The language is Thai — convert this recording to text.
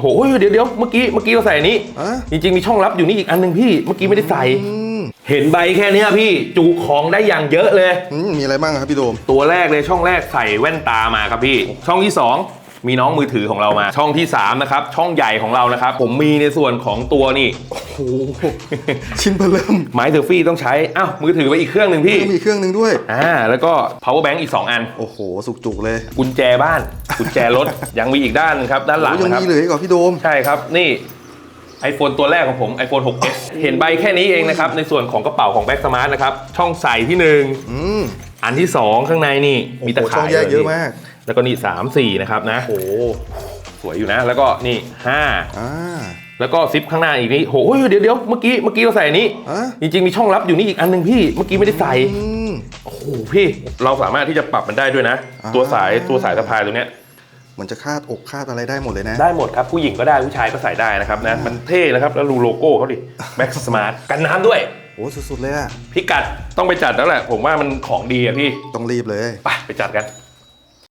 โอ้ยเดี๋ยวเดี๋ยวเมื่อกี้เมื่อกี้เราใส่อันนี้ อะ จริงๆมีช่องลับอยู่นี่อีกอันหนึ่งพี่เมื่อกี้ไม่ได้ใส่อืมเห็นใบแค่เนี้ยพี่จูของได้อย่างเยอะเลย อืมมีอะไรบ้างครับพี่โดม ตัวแรกเลยช่องแรกใส่แว่นตามาครับพี่ ช่องที่ 2 มีน้องมือถือของเรามา ช่องที่ 3 นะครับ ช่องใหญ่ของเรานะครับ ผมมีในส่วนของตัวนี่โอ้โห ชิ้นเบอร์เริ่มไม้เซลฟี่ต้องใช้ อ้าว มือถือไปอีกเครื่องหนึ่งพี่ต้องมีเครื่องหนึ่งด้วย อ่า แล้วก็ power bank อีก 2 อัน โอ้โห สุกจุกเลย กุญแจบ้าน กุญแจรถ ยังมีอีกด้านหนึงครับ ด้านหลังโอ้ยังนะครับมีเหลยก่อนพี่โดม ใช่ครับ นี่ iPhone ตัวแรกของผม iPhone 6s เห็นใบแค่นี้เองนะครับ ในส่วนของกระเป๋าของ Back Smart นะครับ ช่องใส่ที่อืม1อันที่2ข้างในนี่ มีตะโอ้โหข่ายช่องแยกเยอะลมาก แล้วก็นี่3 4นะครับนะ โอ้โหสวยอยู่นะ แล้วก็นี่อ่า5 แล้วก็ซิปข้างหน้าอีกนี่โหเดี๋ยวเดี๋ยวเมื่อกี้เมื่อกี้เราใส่อันนี้อะจริงๆมีช่องลับอยู่นี่อีกอันหนึ่งพี่เมื่อกี้ไม่ได้ใส่อืม โอ้โหพี่เราสามารถที่จะปรับมันได้ด้วยนะ อ่า ตัวสายตัวสายสะพายตัวเนี้ย เหมือนจะคาดอกคาดอะไรได้หมดเลยนะ ได้หมดครับ ผู้หญิงก็ได้ผู้ชายก็ใส่ได้นะครับนะมันเท่นะครับ แล้วดูโลโก้เขาดิ Max Smart กันน้ำด้วย โอ้สุดๆเลยอะพิกัดต้องไปจัดแล้วแหละ ผมว่ามันของดีอะพี่ ต้องรีบเลย ไปไปจัดกัน